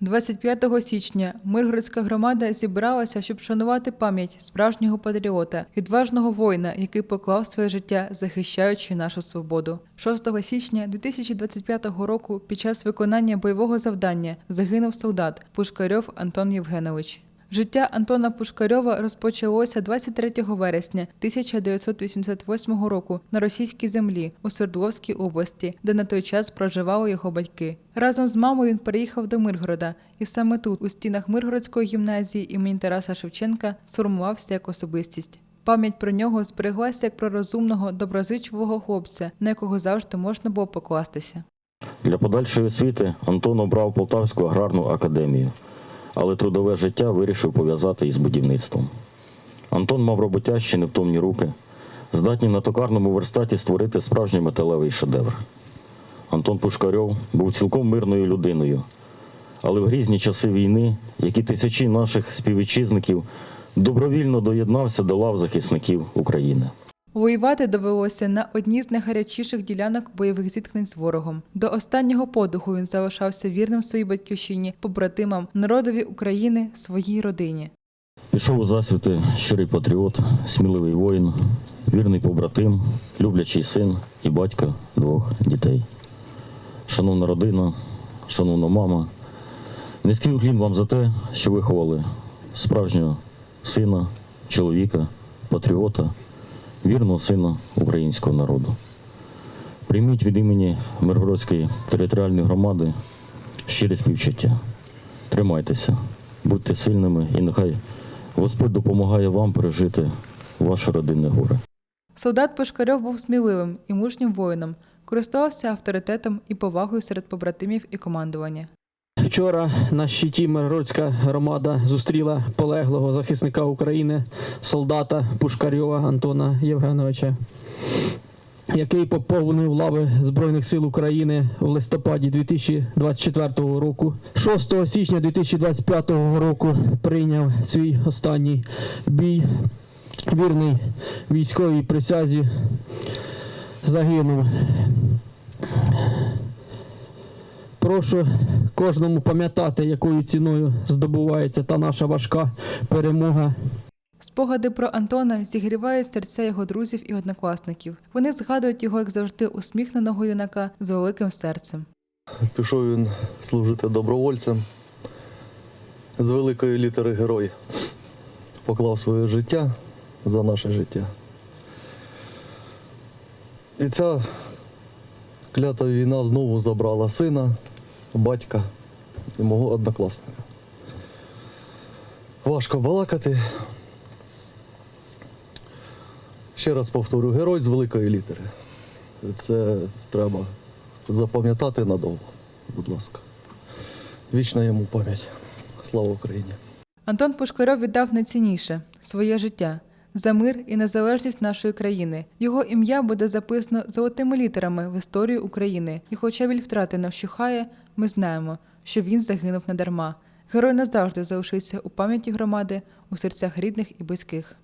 25 січня Миргородська громада зібралася, щоб шанувати пам'ять справжнього патріота, відважного воїна, який поклав своє життя, захищаючи нашу свободу. 6 січня 2025 року під час виконання бойового завдання загинув солдат Пушкарьов Антон Євгенович. Життя Антона Пушкарьова розпочалося 23 вересня 1988 року на російській землі у Свердловській області, де на той час проживали його батьки. Разом з мамою він переїхав до Миргорода, і саме тут, у стінах Миргородської гімназії імені Тараса Шевченка, сформувався як особистість. Пам'ять про нього збереглася як про розумного, доброзичливого хлопця, на якого завжди можна було покластися. Для подальшої освіти Антон обрав Полтавську аграрну академію, але трудове життя вирішив пов'язати із будівництвом. Антон мав роботящі невтомні руки, здатні на токарному верстаті створити справжній металевий шедевр. Антон Пушкарьов був цілком мирною людиною, але в грізні часи війни, які тисячі наших співвітчизників добровільно доєднався до лав захисників України. Воювати довелося на одній з найгарячіших ділянок бойових зіткнень з ворогом. До останнього подуху він залишався вірним своїй батьківщині, побратимам, народові України, своїй родині. Пішов у засвіти щирий патріот, сміливий воїн, вірний побратим, люблячий син і батько двох дітей. Шановна родина, шановна мама, низький уклін вам за те, що виховали справжнього сина, чоловіка, патріота, вірного сина українського народу. Прийміть від імені Миргородської територіальної громади щире співчуття. Тримайтеся, будьте сильними і нехай Господь допомагає вам пережити ваше родинне горе. Солдат Пушкарьов був сміливим і мужнім воїном, користувався авторитетом і повагою серед побратимів і командування. Вчора на щиті Миргородська громада зустріла полеглого захисника України, солдата Пушкарьова Антона Євгеновича, який поповнив лави Збройних сил України в листопаді 2024 року. 6 січня 2025 року прийняв свій останній бій. Вірний військовій присязі загинув. Прошу кожному пам'ятати, якою ціною здобувається та наша важка перемога. Спогади про Антона зігрівають серця його друзів і однокласників. Вони згадують його, як завжди, усміхненого юнака з великим серцем. Пішов він служити добровольцем з великої літери герой. Поклав своє життя за наше життя. І ця клята війна знову забрала сина, батька і мого однокласника. Важко балакати. Ще раз повторю, герой з великої літери. Це треба запам'ятати надовго, будь ласка. Вічна йому пам'ять. Слава Україні! Антон Пушкарьов віддав найцінніше своє життя за мир і незалежність нашої країни. Його ім'я буде записано золотими літерами в історію України. І хоча біль втрати не вщухає, ми знаємо, що він загинув надарма. Герой назавжди залишився у пам'яті громади, у серцях рідних і близьких.